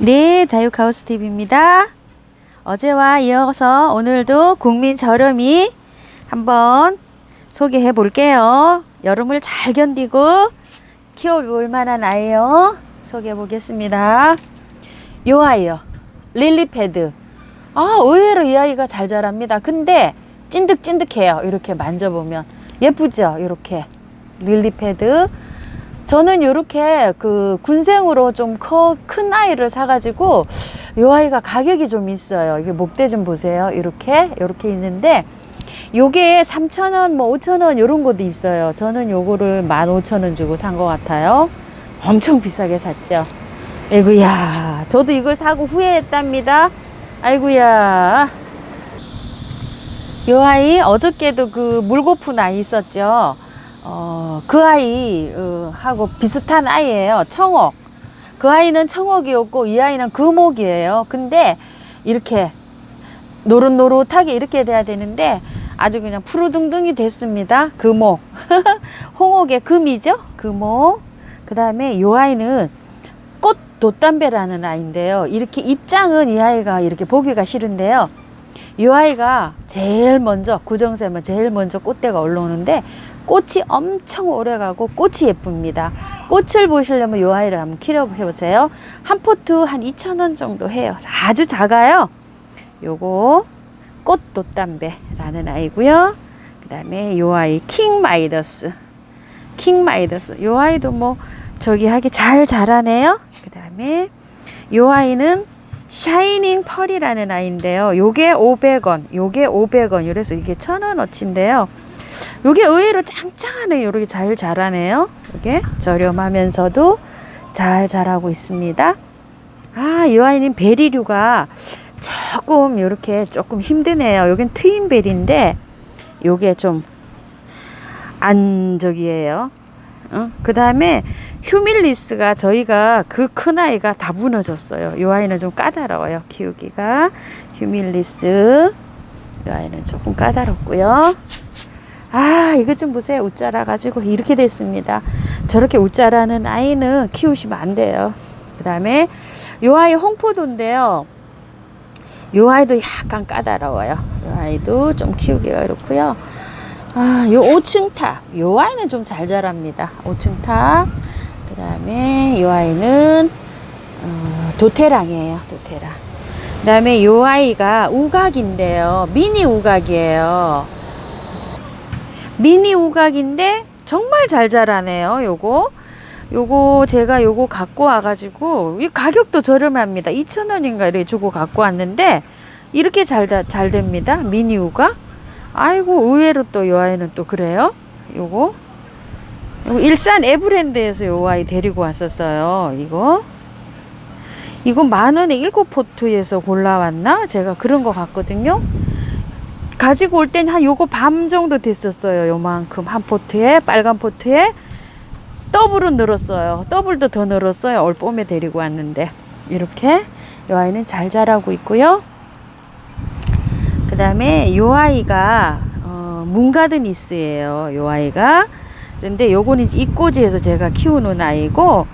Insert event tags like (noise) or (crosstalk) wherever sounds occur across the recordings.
네, 다육하우스 TV입니다. 어제와 이어서 오늘도 국민 저렴이 한번 소개해 볼게요. 여름을 잘 견디고 키워볼 만한 아이요. 소개해 보겠습니다. 요 아이요. 릴리패드. 아, 의외로 이 아이가 잘 자랍니다. 근데 찐득찐득해요. 이렇게 만져보면. 예쁘죠? 이렇게. 릴리패드. 저는 이렇게 그 군생으로 좀 큰 아이를 사가지고 이 아이가 가격이 좀 있어요. 이게 목대 좀 보세요. 이렇게 이렇게 있는데 요게 3,000원, 뭐 5,000원 이런 것도 있어요. 저는 요거를 15,000원 주고 산 것 같아요. 엄청 비싸게 샀죠. 아이고야, 저도 이걸 사고 후회했답니다. 아이고야. 요 아이 어저께도 그 물고픈 아이 있었죠. 어, 그 아이 어, 하고 비슷한 아이예요. 청옥. 그 아이는 청옥이었고 이 아이는 금옥이에요. 근데 이렇게 노릇노릇하게 이렇게 돼야 되는데 아주 그냥 푸르둥둥이 됐습니다. 금옥. (laughs) 홍옥의 금이죠. 금옥. 그 다음에 요 아이는 꽃 돛담배라는 아이인데요. 이렇게 입장은 이 아이가 이렇게 보기가 싫은데요. 이 아이가 제일 먼저 구정샘은 제일 먼저 꽃대가 올라오는데 꽃이 엄청 오래가고 꽃이 예쁩니다. 꽃을 보시려면 이 아이를 한번 키워보세요. 한 포트 한 2,000원 정도 해요. 아주 작아요. 요거 꽃 돛담배라는 아이고요. 그 다음에 이 아이 킹 마이더스. 킹 마이더스. 요 아이도 뭐 저기 하기 잘 자라네요. 그 다음에 요 아이는 샤이닝 펄이라는 아이인데요. 요게 500원, 요게 500원. 이래서 이게 1000원어치인데요. 요게 의외로 짱짱하네요. 요렇게 잘 자라네요. 요게 저렴하면서도 잘 자라고 있습니다. 아, 이 아이는 베리류가 조금 요렇게 조금 힘드네요. 요긴 트윈벨인데 요게 좀 안적이에요. 어? 그 다음에 휴밀리스가 저희가 그 큰 아이가 다 무너졌어요. 이 아이는 좀 까다로워요. 키우기가. 휴밀리스. 이 아이는 조금 까다롭고요. 아, 이거 좀 보세요. 웃자라 가지고 이렇게 됐습니다. 저렇게 웃자라는 아이는 키우시면 안 돼요. 그 다음에 이 아이 홍포도인데요. 이 아이도 약간 까다로워요. 이 아이도 좀 키우기가 어렵고요. 아, 요 5층 탑. 요 아이는 좀 잘 자랍니다. 5층 탑. 그 다음에 요 아이는, 어, 도테랑이에요. 도테랑. 그 다음에 요 아이가 우각인데요. 미니 우각이에요. 미니 우각인데 정말 잘 자라네요. 요거. 요거 제가 요거 갖고 와가지고 이 가격도 저렴합니다. 2,000원인가 이렇게 주고 갖고 왔는데 이렇게 잘, 자- 잘 됩니다. 미니 우각. 아이고 의외로 또이 아이는 또 그래요. 요거 일산 에브랜드에서 요 아이 데리고 왔었어요. 이거 이거 만 원에 일곱 포트에서 골라왔나? 제가 그런 거 같거든요. 가지고 올 땐 한 요거 밤 정도 됐었어요. 요만큼 한 포트에 빨간 포트에 더블은 늘었어요. 더블도 더 늘었어요. 올 봄에 데리고 왔는데 이렇게 요 아이는 잘 자라고 있고요. 그 다음에 요 아이가 어, 문가드니스예요. 요 아이가 그런데 요거는 입꼬지에서 제가 키우는 아이고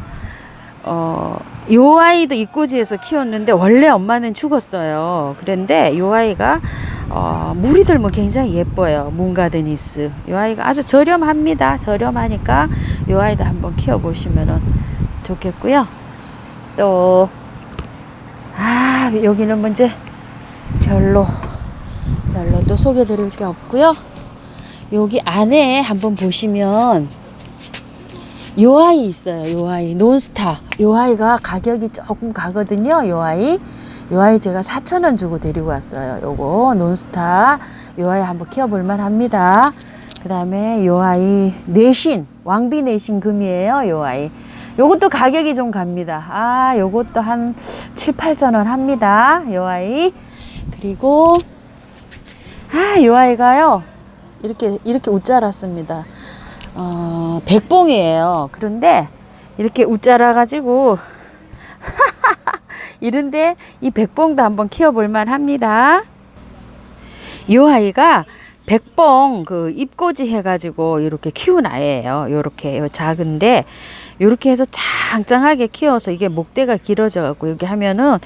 어, 요 아이도 입꼬지에서 키웠는데 원래 엄마는 죽었어요. 그런데 요 아이가 어, 물이 들면 굉장히 예뻐요. 문가드니스. 요 아이가 아주 저렴합니다. 저렴하니까 요 아이도 한번 키워보시면 좋겠고요. 또, 아, 여기는 문제 별로 별로 또 소개 드릴 게 없고요. 여기 안에 한번 보시면 요 아이 있어요. 요 아이 논스타. 요 아이가 가격이 조금 가거든요. 요 아이. 요 아이 제가 4,000원 주고 데리고 왔어요. 요거 논스타. 요 아이 한번 키워볼 만 합니다. 그 다음에 요 아이 내신 왕비 내신 금이에요. 요 아이. 요것도 가격이 좀 갑니다. 아, 요것도 한 7, 8천 원 합니다. 요 아이. 그리고 아, 이 아이가요. 이렇게 이렇게 웃자랐습니다. 어, 백봉이에요. 그런데 이렇게 웃자라 가지고 이런데 이 백봉도 한번 키워볼 만 합니다. 이 아이가 백봉 그 입꼬지 해가지고 이렇게 키운 아이예요. 요렇게 요 작은데 이렇게 해서 짱짱하게 키워서 이게 목대가 길어져 갖고 여기 하면은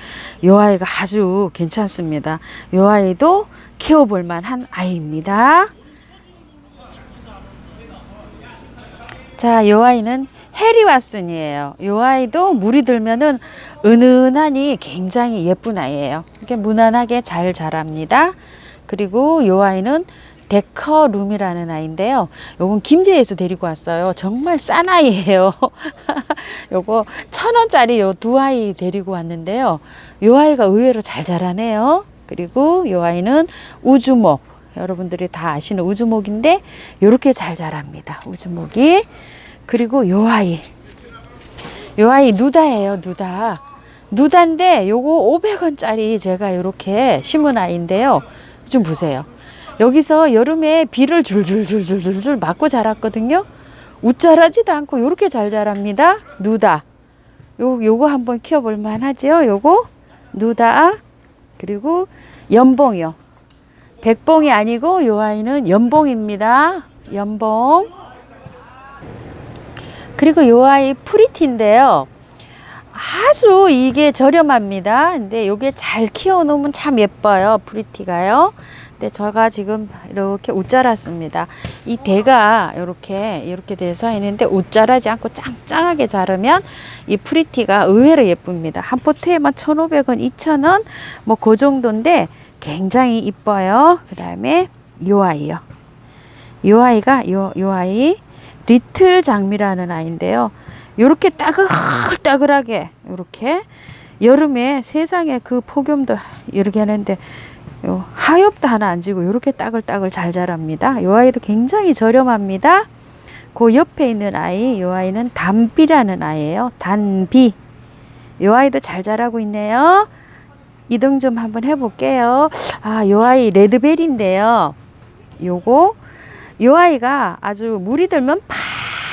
요 아이가 아주 괜찮습니다. 요 아이도 키워볼 만한 아이입니다. 자, 요 아이는 해리와슨이에요. 요 아이도 물이 들면은 은은하니 굉장히 예쁜 아이예요. 이렇게 무난하게 잘 자랍니다. 그리고 요 아이는 데커룸이라는 아이인데요. 요건 김제에서 데리고 왔어요. 정말 싼 아이예요. (laughs) 요거 천 원짜리 요 두 아이 데리고 왔는데요. 요 아이가 의외로 잘 자라네요. 그리고 요 아이는 우주목. 여러분들이 다 아시는 우주목인데 요렇게 잘 자랍니다. 우주목이. 그리고 요 아이. 요 아이 누다예요, 누다. 누다인데 요거 500원짜리 제가 요렇게 심은 아이인데요. 좀 보세요. 여기서 여름에 비를 줄줄줄줄줄줄 맞고 자랐거든요. 웃자라지도 않고 요렇게 잘 자랍니다. 누다. 요 요거 한번 키워 볼 만하지요. 요거 누다. 그리고 연봉이요. 백봉이 아니고 요 아이는 연봉입니다. 연봉. 그리고 요 아이 프리티인데요. 아주 이게 저렴합니다. 근데 요게 잘 키워 놓으면 참 예뻐요. 프리티가요. 근데 제가 지금 이렇게 웃자랐습니다. 이 대가 이렇게 이렇게 돼서 있는데 웃자라지 않고 짱짱하게 자르면 이 프리티가 의외로 예쁩니다. 한 포트에만 1,500원, 2,000원 뭐 그 정도인데 굉장히 이뻐요. 그 다음에 요 아이요. 요 아이가 요 요 아이 리틀 장미라는 아이인데요. 요렇게 따글따글하게 요렇게 여름에 세상에 그 폭염도 이렇게 하는데 요 하엽도 하나 안 지고 요렇게 따글따글 잘 자랍니다. 요 아이도 굉장히 저렴합니다. 그 옆에 있는 아이 요 아이는 단비라는 아이예요. 단비. 요 아이도 잘 자라고 있네요. 이동 좀 한번 해볼게요. 아, 요 아이 레드벨인데요. 요거 요 아이가 아주 물이 들면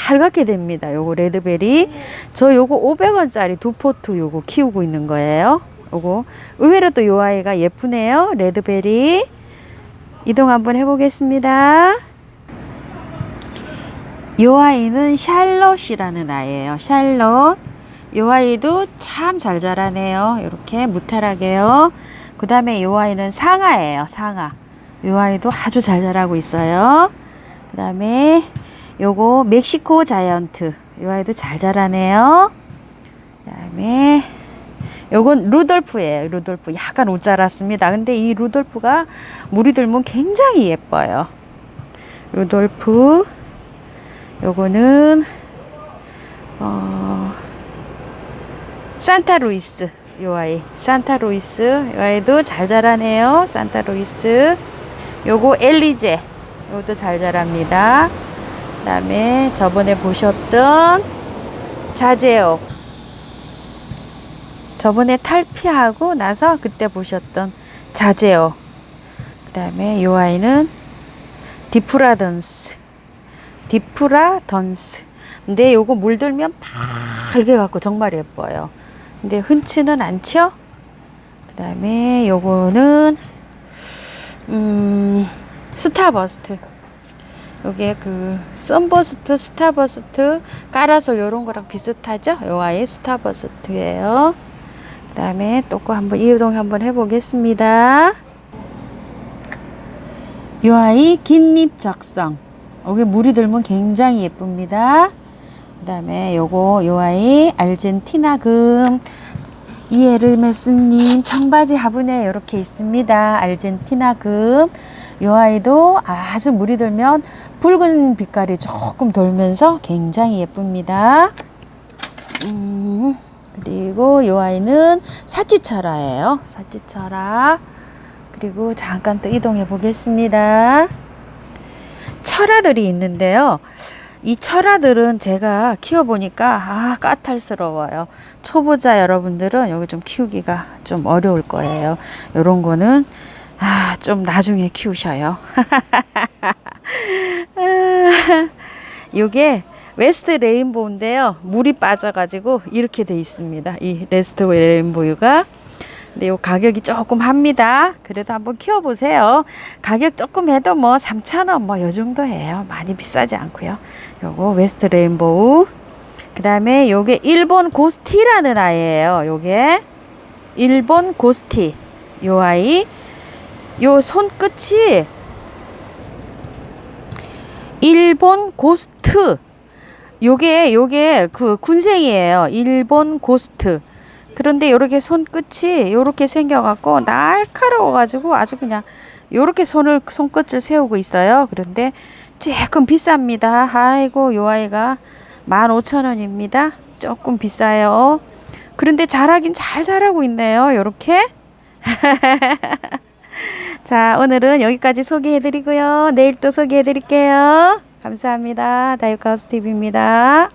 빨갛게 됩니다. 요거 레드벨이 저 요거 500원짜리 두 포트 요거 키우고 있는 거예요. 요거 의외로 또 요 아이가 예쁘네요. 레드벨이 이동 한번 해보겠습니다. 요 아이는 샬롯이라는 아이예요. 샬롯. 요 아이도 참 잘 자라네요. 이렇게 무탈하게요. 그 다음에 요 아이는 상아예요. 상아. 요 아이도 아주 잘 자라고 있어요. 그 다음에 요거 멕시코 자이언트. 요 아이도 잘 자라네요. 그 다음에 요건 루돌프예요. 루돌프. 약간 옷 자랐습니다. 근데 이 루돌프가 물이 들면 굉장히 예뻐요. 루돌프. 요거는 어 산타루이스 요 아이 산타루이스 요 아이도 잘 자라네요 산타루이스 요거 엘리제 요것도 잘 자랍니다 그 다음에 저번에 보셨던 자제옥 저번에 탈피하고 나서 그때 보셨던 자제옥 그 다음에 요 아이는 디프라던스. 디프라던스. 근데 요거 물들면 밝게 갖고 정말 예뻐요. 근데 흔치는 않죠? 그 다음에 요거는 음 스타버스트 요게 그 썬버스트 스타버스트 까라솔 요런 거랑 비슷하죠? 요 아이 스타버스트예요. 그 다음에 또 거 한번 이동 한번 해보겠습니다. 요 아이 긴잎 적성 여기 물이 들면 굉장히 예쁩니다. 그 다음에 요거 요 아이 알젠티나금. 이에르메스님 청바지 화분에 이렇게 있습니다. 알젠티나금 요 아이도 아주 물이 들면 붉은 빛깔이 조금 돌면서 굉장히 예쁩니다. 음, 그리고 요 아이는 사치철화예요. 사치철화. 그리고 잠깐 또 이동해 보겠습니다. 철화들이 있는데요. 이 철화들은 제가 키워보니까 아 까탈스러워요. 초보자 여러분들은 여기 좀 키우기가 좀 어려울 거예요. 요런 거는 아 좀 나중에 키우셔요. 아, (laughs) 요게 웨스트 레인보우인데요. 물이 빠져가지고 이렇게 돼 있습니다. 이 레스트 레인보우가 근데 요 가격이 조금 합니다. 그래도 한번 키워보세요. 가격 조금 해도 뭐 3,000원 뭐 요 정도예요. 많이 비싸지 않고요. 요거 웨스트 레인보우 그 다음에 요게 일본 고스티라는 아이예요. 요게 일본 고스티. 요 아이. 요 손끝이 일본 고스트. 요게 요게 그 군생이에요. 일본 고스트. 그런데 요렇게 손끝이 요렇게 생겨 갖고 날카로워 가지고 아주 그냥 요렇게 손을 손끝을 세우고 있어요. 그런데 조금 비쌉니다. 아이고 요 아이가 15,000원입니다. 조금 비싸요. 그런데 자라긴 잘 자라고 있네요. 요렇게. (laughs) 자, 오늘은 여기까지 소개해 드리고요. 내일 또 소개해 드릴게요. 감사합니다. 다이어카우스 TV입니다.